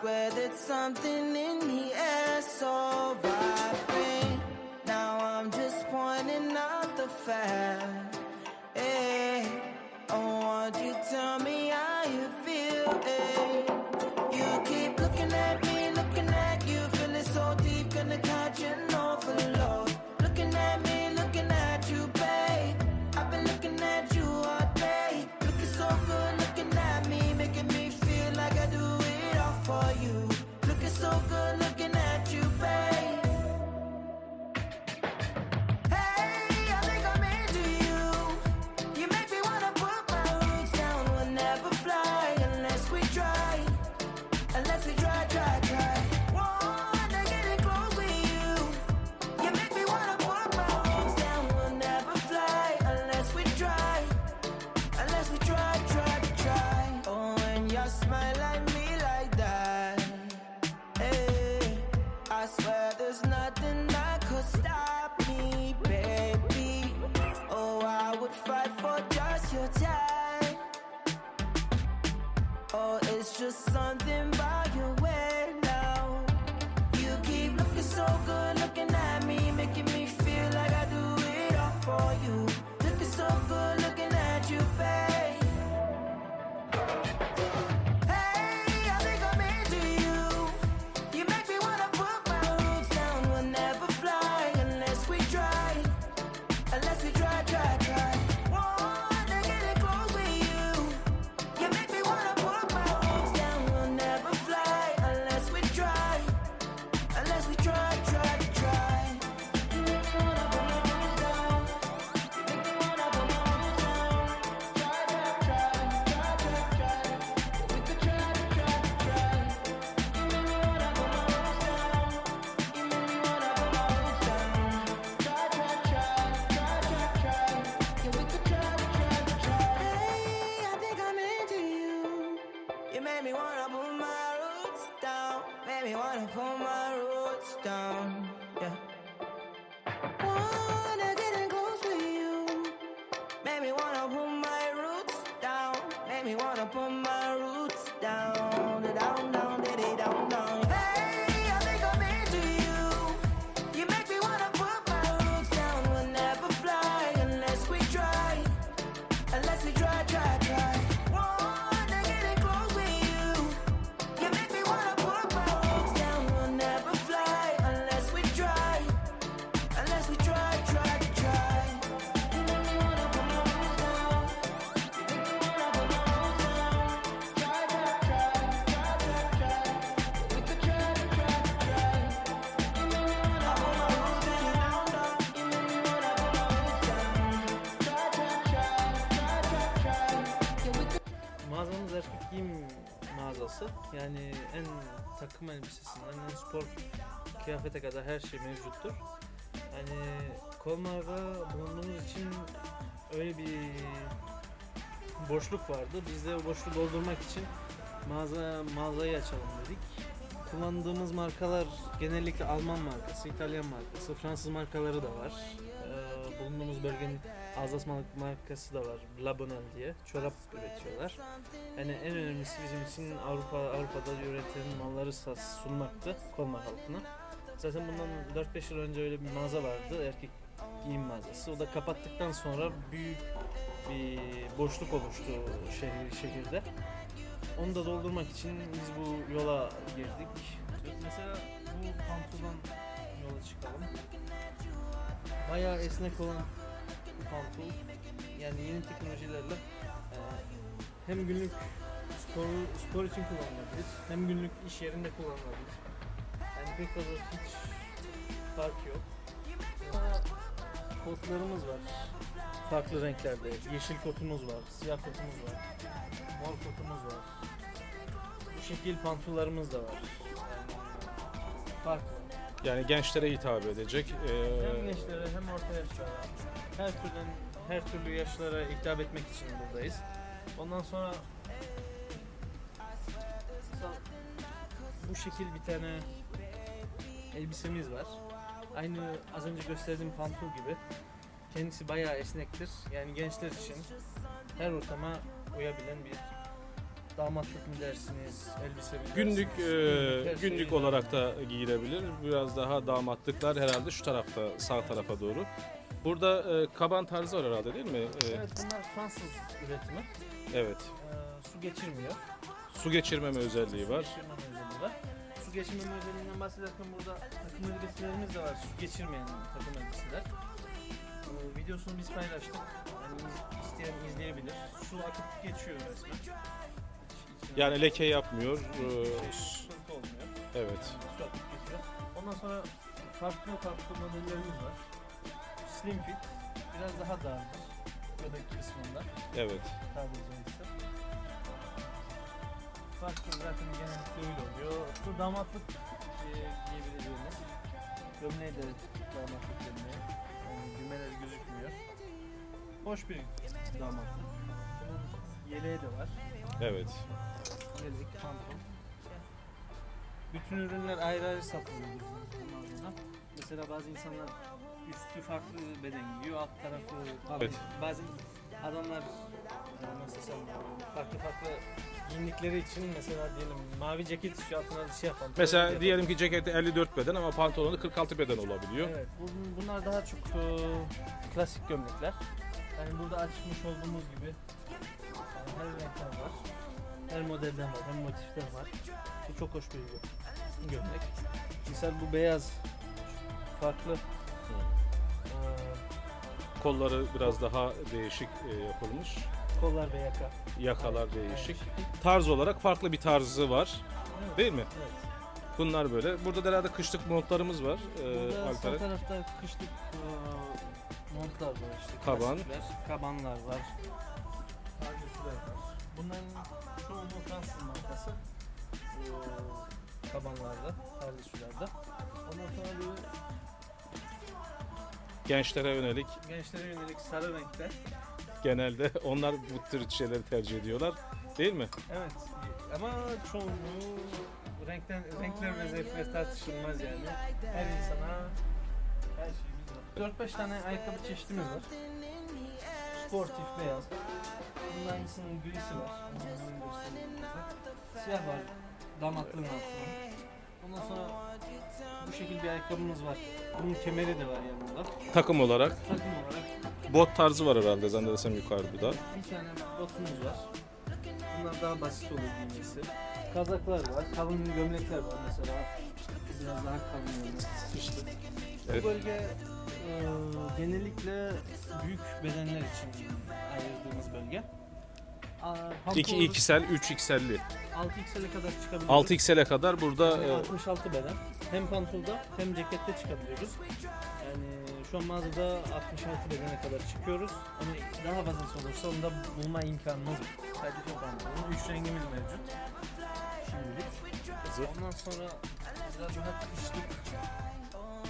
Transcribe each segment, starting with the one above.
swear that something in the air so vibrant. Now I'm just pointing out the fact. Hey, I want you tell me how you feel. Hey. something made me wanna put my roots down. Made me wanna put my roots down. Yeah. Wanna close with you. Me wanna my roots down. Me wanna my mağazası. Yani en takım elbisesinden en spor kıyafete kadar her şey mevcuttur. Yani Kolmar'da bulunduğumuz için öyle bir boşluk vardı. Biz de o boşluğu doldurmak için mağaza mağazayı açalım dedik. Kullandığımız markalar genellikle Alman markası, İtalyan markası, Fransız markaları da var. Ee, bulunduğumuz bölgenin Mar- markası da var, Labonel diye. Çorap üretiyorlar. Yani en önemlisi bizim için Avrupa Avrupa'da üretilen malları sas- sunmaktı Kolmar halkına. Zaten bundan 4-5 yıl önce öyle bir mağaza vardı, erkek giyim mağazası. O da kapattıktan sonra büyük bir boşluk oluştu şehir şehirde. Onu da doldurmak için biz bu yola girdik. Mesela bu pantolon yola çıkalım. Bayağı esnek olan pantol. Yani yeni teknolojilerle e, hem günlük spor, spor için kullanılabilir, hem günlük iş yerinde kullanılabilir. Yani pek fazla hiç fark yok. Kotlarımız var. Farklı renklerde. Yeşil kotumuz var, siyah kotumuz var, mor kotumuz var. Bu şekil pantollarımız da var. Yani farklı. Yani gençlere hitap edecek. Ee, Hem gençlere hem orta yaşlara, her türden her türlü yaşlara hitap etmek için buradayız. Ondan sonra bu şekil bir tane elbisemiz var. Aynı az önce gösterdiğim pantol gibi. Kendisi bayağı esnektir. Yani gençler için her ortama uyabilen bir damatlık mı dersiniz, elbise mi Günlük dersiniz? e, her şey günlük var. olarak da giyilebilir. Biraz daha damatlıklar herhalde şu tarafta sağ tarafa doğru. Burada e, kaban tarzı var herhalde değil mi? E, Evet bunlar Fransız üretimi. evet. Ee, su geçirmiyor. Su geçirmeme özelliği var. Su geçirmeme özelliği var. Su geçirmeme özelliğinden bahsederken burada takım elbiselerimiz de var. Su geçirmeyen takım elbiseler. Ee, videosunu biz paylaştık. Yani iz- isteyen izleyebilir. Su akıp geçiyor resmen. Yani leke yapmıyor. E, şey, s- sıkıntı olmuyor. evet. Akıp geçiyor. Ondan sonra farklı farklı modellerimiz var. Slim fit. Biraz daha dardır. Göbek kısmında. Evet. tabiri caizse. Farklı zaten genellikle öyle oluyor. Bu damatlık e, giyebileceğiniz. Gömleği de damatlık gömleği. Yani düğmeler gözükmüyor. Hoş bir damatlık. Yeleği de var. Evet. Yelek, pantolon. Bütün ürünler ayrı ayrı satılıyor bizim mağazada. Mesela bazı insanlar üstü farklı beden giyiyor, alt tarafı farklı. Evet. Bazen adamlar e, nasıl desem farklı farklı giyindikleri için mesela diyelim mavi ceket istiyor altına da siyah pantolon. Mesela diyelim ki ceketi 54 beden ama pantolonu 46 beden olabiliyor. Evet, bun- bunlar daha çok e, klasik gömlekler. Yani burada açmış olduğumuz gibi yani her renkten var. Her modelden var, hem motiften var. Bu çok hoş bir gömlek. Misal bu beyaz farklı e, Kolları biraz daha değişik e, yapılmış. kollar ve yaka. Yakalar değişik. Tarz olarak farklı bir tarzı var. Evet, Değil mi? Evet. Bunlar böyle. Burada da herhalde kışlık montlarımız var. Ee, Burada sağ Alperen. tarafta kışlık e, montlar var işte. Kaban. klasikler, Kabanlar var. Kabanlarda, pardösülerde. Ondan sonra böyle Gençlere yönelik gençlere yönelik sarı renkte. genelde onlar bu tür şeyleri tercih ediyorlar. Değil mi? Evet. Ama çoğunluğu renkten, renkler ve zevkler tartışılmaz yani. Her insana her şeyimiz var. 4-5 tane ayakkabı çeşitimiz var. Sportif beyaz. Bunun hangisinin grisi var. Bunun göstereyim size. Siyah var. Damatlığın altında. Ondan sonra bu şekilde bir ayakkabımız var. Bunun kemeri de var yanında. Takım olarak Takım olarak bot tarzı var herhalde zannedersem yukarıda. bir tane botumuz var. Bunlar daha basit oluyor giymesi. Kazaklar var, kalın gömlekler var mesela. Biraz daha kalın gömlek, sıkıştık. Evet. Bu bölge e, genellikle büyük bedenler için ayırdığımız bölge. Aa, 2 pantolonu 2'sel, 3 x'elli. 6x'e kadar çıkabiliyoruz. 6 x'ele kadar burada Yani e, 66 beden. Hem pantolda hem cekette çıkabiliyoruz. Yani şu an mağazada 66 bedene kadar çıkıyoruz. Ama daha fazlası olursa onu da bulma imkanımız var. Sadece pantolon. 3 rengimiz mevcut. Şimdilik. Ondan sonra biraz daha kışlık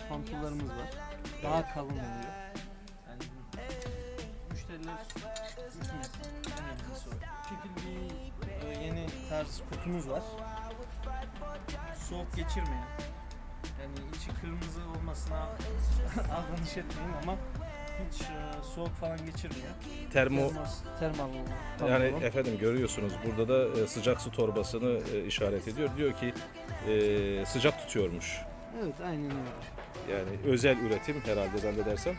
pantollarımız var. Daha kalın oluyor. Önemlisi o. Bu şekilde bir e, yeni tarz kutumuz var. Soğuk geçirmeyen. Yani içi kırmızı olmasına aldanış etmeyin ama hiç e, soğuk falan geçirmiyor. termo Termos, termal yani efendim görüyorsunuz burada da e, sıcak su torbasını e, işaret ediyor. Diyor ki e, sıcak tutuyormuş. Evet aynen öyle. Yani özel üretim herhalde zannedersem.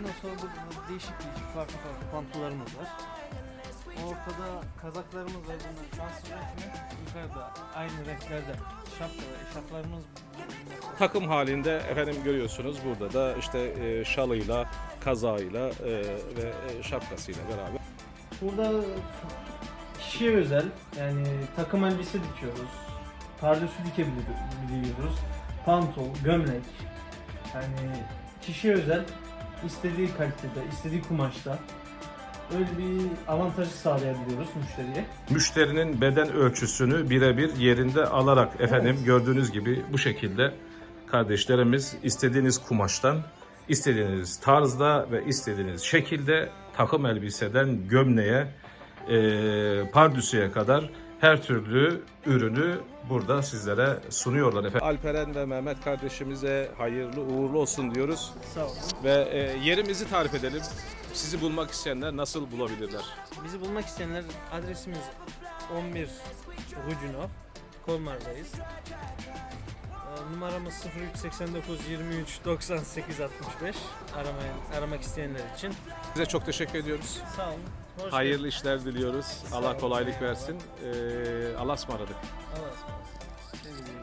Ondan sonra burada değişik değişik farklı farklı pantollarımız var. Ortada kazaklarımız var. Bunlar Fransız üretimi. Yukarıda aynı renklerde şapka ve eşarplarımız. Takım halinde efendim görüyorsunuz burada da işte e, şalıyla, kazağıyla e, ve e, şapkasıyla beraber. Burada kişiye özel yani takım elbise dikiyoruz. Pardösü dikebiliyoruz. Pantol, gömlek. Yani kişiye özel istediği kalitede, istediği kumaşta öyle bir avantajı sağlayabiliyoruz müşteriye. Müşterinin beden ölçüsünü birebir yerinde alarak efendim Evet. gördüğünüz gibi bu şekilde kardeşlerimiz istediğiniz kumaştan, istediğiniz tarzda ve istediğiniz şekilde takım elbiseden gömleğe, e, pardüsüye kadar her türlü ürünü burada sizlere sunuyorlar efendim. Alperen ve Mehmet kardeşimize hayırlı uğurlu olsun diyoruz Sağ olun. ve e, yerimizi tarif edelim. Sizi bulmak isteyenler nasıl bulabilirler? Bizi bulmak isteyenler adresimiz 11 Rucunov. Kolmar'dayız. Numaramız 0389 23 98 65. Aramayın, aramak isteyenler için. Size çok teşekkür ediyoruz. Sağ olun. Hoş Hayırlı işler diliyoruz. Sağ Allah olun. kolaylık versin. Ee, Allah'a ısmarladık. Allah'a ısmarladık.